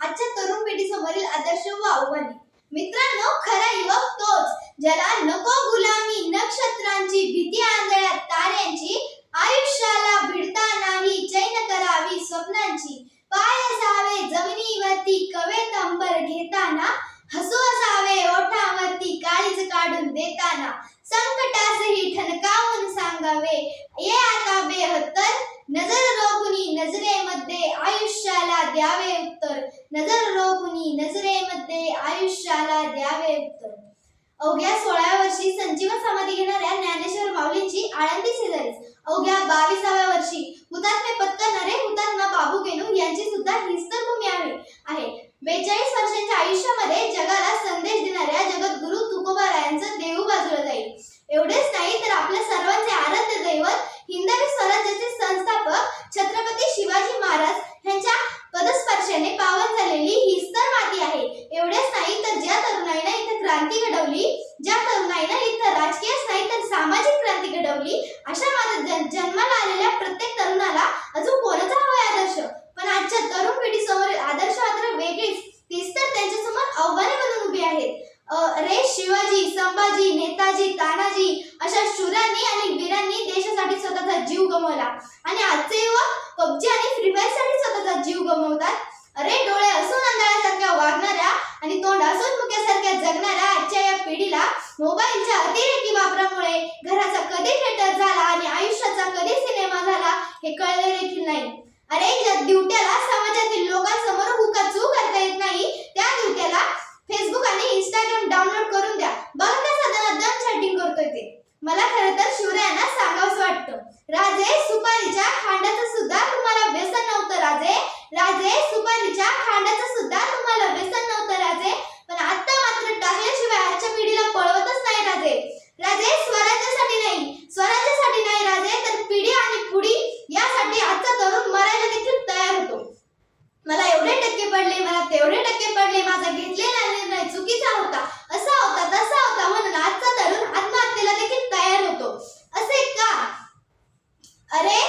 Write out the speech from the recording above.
आजच्या तरुण पिढीसमोरील आदर्श व आव्हाने. मित्रांनो खरा युवक तोच ज्याला नको गुलामी नक्षत्रांची भीती आंधळ्यात ताऱ्यांची आयुष्याला भिडता नाही चैन करावी स्वप्नांची. पाय असावे जमिनीवरती कवेत अंबर घेताना हसू असावे ओठावरती काळीज काढून देताना. संकटासही ठणकावून सांगावे ये आता बेहत्तर नजर रोखुनी नजरेमध्ये आयुष्याला द्यावे उत्तर. नजर रोखुनी नजरेमध्ये आयुष्याला द्यावे. उत्तर अवघ्या सोळाव्या वर्षी संजीवन समाधी घेणाऱ्या ज्ञानेश्वर माऊलींची आळंदी शेजारीच. अवघ्या बावीसाव्या वर्षी हुतात्मे पत्करणारे हुतात्मा बाबू गेनू यांची सुद्धा हिस्तर भूमी आहे. आहे. बेचाळीस वर्षांच्या रे शिवाजी संभाजी नेताजी तानाजी अशा शूरांनी आणि वीरांनी देशासाठी स्वतःचा जीव गमावला. आणि आजचे युवक पबजी आणि फ्री फायरसाठी स्वतःचा जीव गमावतात. अरे डोळे असून आंधळ्यासारख्या वागणाऱ्या आणि तोंड असून मुक्यासारख्या जगणाऱ्या आजच्या या पिढीला मोबाईलच्या अतिरेकी वापरामुळे घराचा कधी थिएटर झाला आणि आयुष्याचा कधी सिनेमा झाला हे कळले देखील नाही. अरे ज्या ड्युट्याला राजे सुपारीच्या खांडाचं सुद्धा तुम्हाला व्यसन नव्हतं राजे. राजे सुपारीच्या खांडाचं अरे